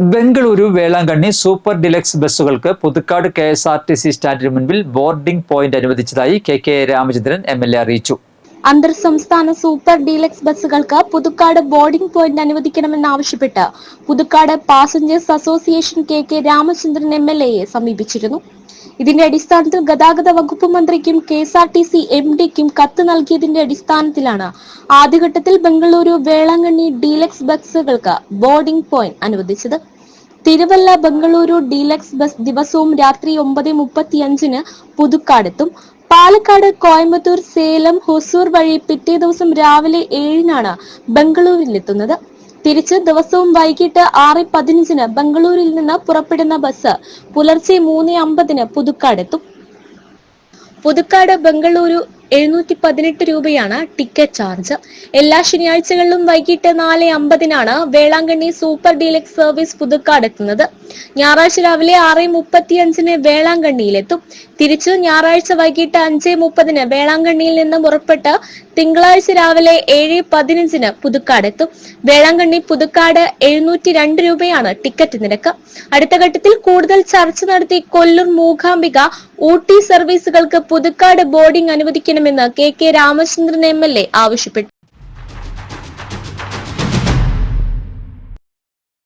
Bengaluru Velankanni super deluxe ബസ്സുകൾക്ക് Puthukkad K S R T C സ്റ്റാൻഡിന് മുൻപിൽ boarding point അനുവദിച്ചതായി K K Ramachandran M L A അറിയിച്ചു. അന്തർ സംസ്ഥാന സൂപ്പർ ഡീലക്സ് ബസ്സുകൾക്ക് Puthukkad boarding point അനുവദിക്കണമെന്നാവശ്യപ്പെട്ട് Puthukkad passengers association K K Ramachandran M L എയെ സമീപിച്ചിരുന്നു. ഇതിന്റെ അടിസ്ഥാനത്തിൽ ഗതാഗത വകുപ്പ് മന്ത്രിക്കും K S R T C M ഡിക്കും കത്ത് നൽകിയതിന്റെ അടിസ്ഥാനത്തിലാണ് ആദ്യഘട്ടത്തിൽ ബംഗളൂരു വേളാങ്കണ്ണി ഡീലക്സ് ബസ്സുകൾക്ക് ബോർഡിംഗ് പോയിന്റ് അനുവദിച്ചത്. തിരുവല്ല ബംഗളൂരു ഡീലക്സ് ബസ് ദിവസവും രാത്രി ഒമ്പത് മുപ്പത്തിയഞ്ചിന് പുതുക്കാടെത്തും. പാലക്കാട് കോയമ്പത്തൂർ സേലം ഹൊസൂർ വഴി പിറ്റേ ദിവസം രാവിലെ ഏഴിനാണ് ബംഗളൂരിലെത്തുന്നത്. തിരിച്ച് ദിവസവും വൈകിട്ട് ആറ് പതിനഞ്ചിന് ബംഗളൂരിൽ നിന്ന് പുറപ്പെടുന്ന ബസ് പുലർച്ചെ മൂന്ന് അമ്പതിന് പുതുക്കാടെത്തും. പുതുക്കാട് ബംഗളൂരു എഴുന്നൂറ്റി പതിനെട്ട് രൂപയാണ് ടിക്കറ്റ് ചാർജ്. എല്ലാ ശനിയാഴ്ചകളിലും വൈകിട്ട് നാല് അമ്പതിനാണ് Velankanni super deluxe service Puthukkad എത്തുന്നത്. ഞായറാഴ്ച രാവിലെ ആറ് മുപ്പത്തിയഞ്ചിന് വേളാങ്കണ്ണിയിലെത്തും. തിരിച്ചു ഞായറാഴ്ച വൈകിട്ട് അഞ്ച് മുപ്പതിന് വേളാങ്കണ്ണിയിൽ നിന്ന് പുറപ്പെട്ട് തിങ്കളാഴ്ച രാവിലെ ഏഴ് പതിനഞ്ചിന് പുതുക്കാടെത്തും വേളാങ്കണ്ണി പുതുക്കാട് എഴുന്നൂറ്റി രണ്ട് രൂപയാണ് ടിക്കറ്റ് നിരക്ക്. അടുത്ത ഘട്ടത്തിൽ കൂടുതൽ ചർച്ച നടത്തി കൊല്ലൂർ മൂകാംബിക ഊട്ടി സർവീസുകൾക്ക് പുതുക്കാട് ബോർഡിംഗ് അനുവദിക്കണമെന്ന് K K Ramachandran M L A ആവശ്യപ്പെട്ടു.